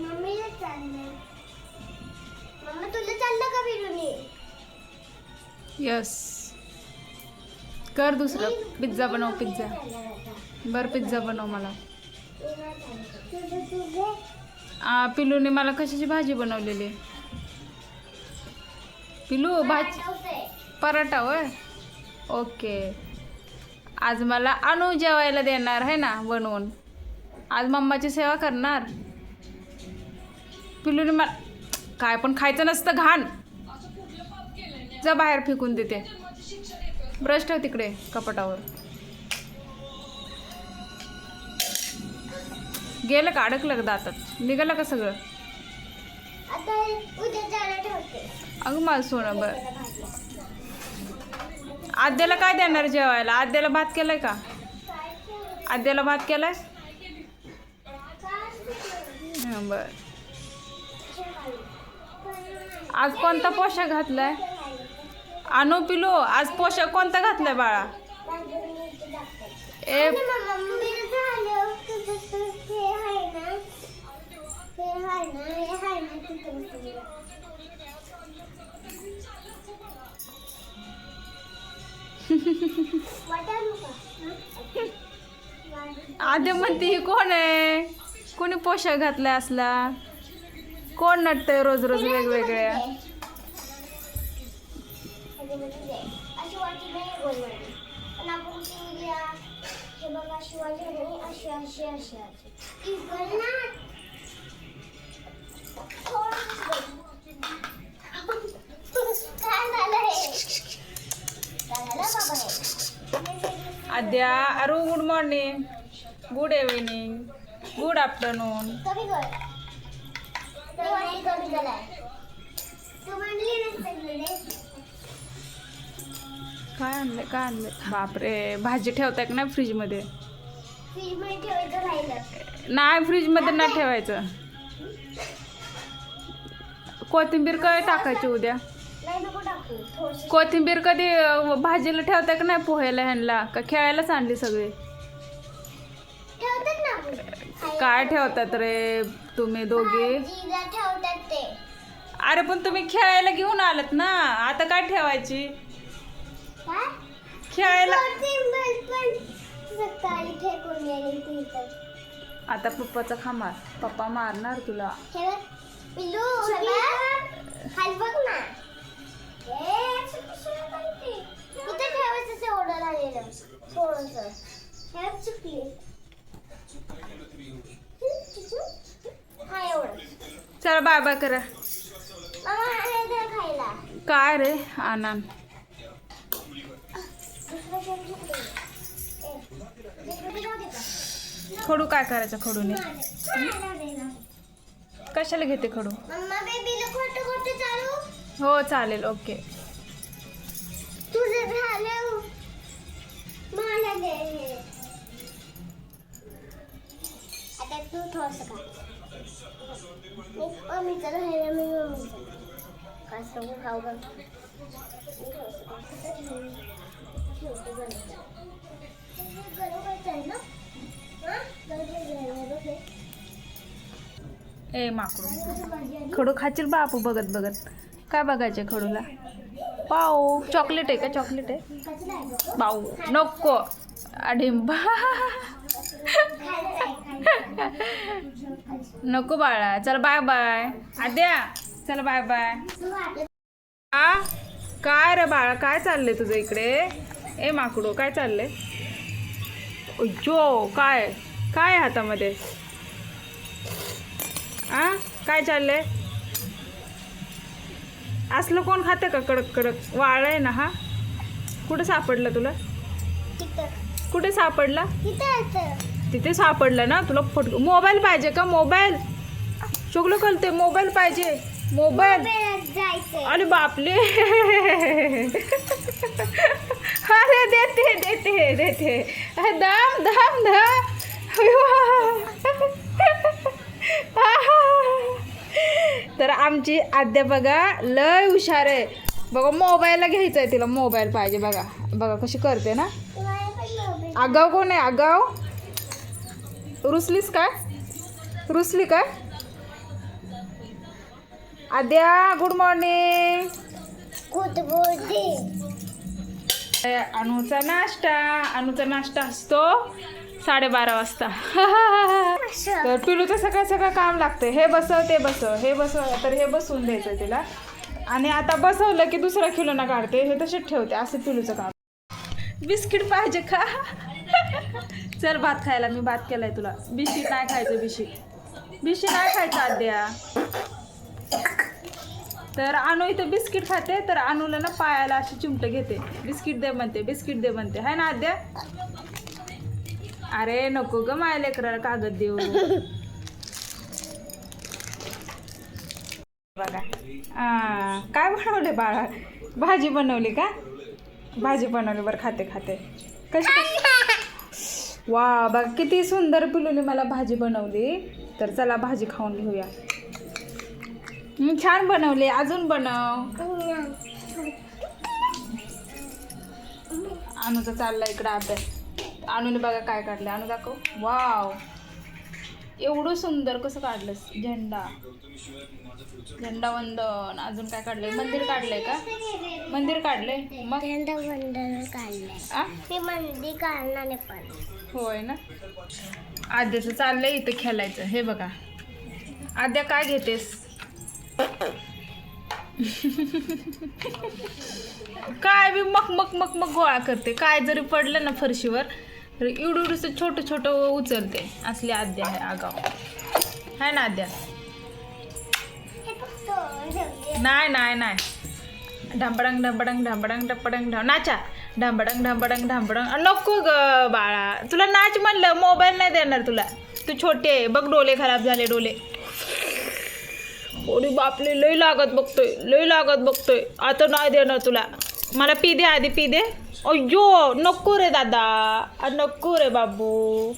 मम्मीला चाललंय मम्मा तुला चाललं का फिरून ये यस कर दुसरं पिझ्झा बनव पिझ्झा बरं पिझ्झा बनव मला. आ, पिलूने मला कशाची भाजी बनवलेली? पिलू भाजी पराठा होय? ओके. आज मला आणू जेवायला देणार आहे ना बनवून. आज मम्माची सेवा करणार. पिलूने मला काय पण खायचं नसतं घाण. जा बाहेर फेकून देते. ब्रश ठेव तिकडे कपाटावर. गेलं का अडकलं का दातात? निघालं का सगळं? अगं मला सोनं बरं. आद्याला काय देणार जेवायला? आद्याला भात केलाय का? आद्याला भात केलाय? बर. आज कोणता पोशाख घातलाय? आणू पिलो आज पोशाख कोणता घातलाय बाळा? ए आधी म्हणते ही कोण आहे? कोणी पोशाख घातला असला? कोण नटतंय रोज रोज वेगवेगळ्या? अशी Aadya Aru good morning good evening good afternoon काय आणलं काय आणलं? बापरे भाजी ठेवताय का नाही फ्रीजमध्ये? फ्रीजमध्ये नाही फ्रीजमध्ये नाही ठेवायचं. कोथिंबीर काय टाकायची उद्या. नाही नको टाकू. थोडस कोथिंबीर कधी अं, भाजीला ठेवताय का नाही पोहायला ह्यांना का खेळायलाच आणली सगळी? ठेवतात ना. आपण काय ठेवतात रे तुम्ही दोघे? भाजीला ठेवतात ते. अरे पण तुम्ही खेळायला घेऊन आलात ना. आता काय ठेवायची? काय? खेळायला कोथिंबीर पण सकाळी फेकून गेली तिथं आता पप्पाचा खा मार. पप्पा मारणार तुला. हे बघ, पिल्लू हे बघ. खाली बघ ना. इथं ठेवायचं ते order आलेलं. थोडंसं. बघ, चुकली. हा एवढं चला बाय बाय करा मामा हे दे खायला काय रे आनंद दुसरं कोण चुकलं? ए, दुसरं जाऊ दे का? खडू काय करायचं खडूने हा, जाऊ दे ना. कशाला घेते खडू मम्मा बेबीला खोटं खोटं चालू हो चालेल ओके तुझं झालं मला दे हे. आता तू थोडस का मी मम्मीचं राहिलं मी मम्मीचं काय सांगू खाऊ. ए माकडू? खडू खाशील बापू बघत बघत काय बघायचे खडूला? पाऊ चॉकलेट आहे का? चॉकलेट आहे. पाऊ नको. अडिंबा नको बाळा. चल बाय बाय आद्या चल बाय बाय आ? काय रे बाळा? काय चाललंय तुझं इकडे? ए माकडू काय चाललंय? जो काय? काय आहे हातामध्ये? आ? काय चाललंय? असलं कोण खातं का? कडक कडक. वाळलंय ना हा? कुठं सापडलं तुला? कुठे सापडला? तिथं सापडलं ना? तुला फट मोबाईल पाहिजे का? मोबाईल? चुकलं कळते मोबाईल पाहिजे. मोबाईल. अरे बापले अरे देते देते देते. दाम दाम दाम. आमची आद्या बघा लय हुशार आहे. बघा मोबाईलला घ्यायचं आहे तिला मोबाईल पाहिजे बघा. बघा कशी करते ना. आगाव कोण आहे? आगाव? रुसलीस काय? रुसली काय? आद्या गुड मॉर्निंग कुठे बोलते अनुचा नाश्ता. अनुचा नाश्ता असतो. साडेबारा वाजता. तर पिलूचं सकाळ सकाळ काम लागतं हे बसव ते बसव हे बसव तर हे बसवून द्यायचं तिला. आणि आता बसवलं की दुसरा खिलोना काढते हे तसेच ठेवते असं पिलूचं काम. बिस्किट पाहिजे का? चल भात खायला मी भात केलाय तुला. बिस्किट नाही खायचं बिस्किट. बिस्किट नाही खायचं आद्या. तर अनु इथं बिस्किट खाते तर अनुला ना पायाला अशी चिमटं घेते. बिस्किट दे म्हणते बिस्किट दे म्हणते. हाय ना आद्या? अरे नको ग माझ्या लेकराला कागद देऊ. बघा. काय बनवले बाळा? भाजी बनवली का? भाजी बनवली बरं खाते खाते. कशी वा बघा किती सुंदर पिलूने मला भाजी बनवली. तर चला भाजी खाऊन घेऊया. छान बनवली. अजून बनव. अनुचा चालला इकडं अभ्यास अनुने बघा काय काढलं अनु दाखव. वाव. एवढं सुंदर कसं काढलंस? झेंडा. झेंडा वंदन. अजून काय काढलंय? मंदिर काढलंय का? मंदिर काढलंय? मग? झेंडा बंदर काढलाय. आ? मी मंदी काढणार पण. होय ना? आद्याचं चाललंय इथं खेळायचं. हे बघा. आद्या काय घेतेस? काय बी मक मक मक मक गोळा करते. काय जरी पडलं ना फरशीवर एवढं एवढंसं छोटं छोटं उचलते. असली आद्या आहे आगाव. आहे ना आद्या? नाही नाही नाही. ढांबडंग ढांबडंग ढांबडंग ढपडंग ढां नाचा. ढांबडंग ढांबडंग ढांबडंग. नको ग बाळा. तुला नाच म्हणलं मोबाईल नाही देणार तुला. तू छोटे आहे. बघ डोले खराब झाले डोले ओडी बापले लई लागत बघतोय. लई लागत बघतोय. आता नाही देणार तुला. मला पी दे आधी पी दे. अय्यो नको रे दादा. नको रे बाबू.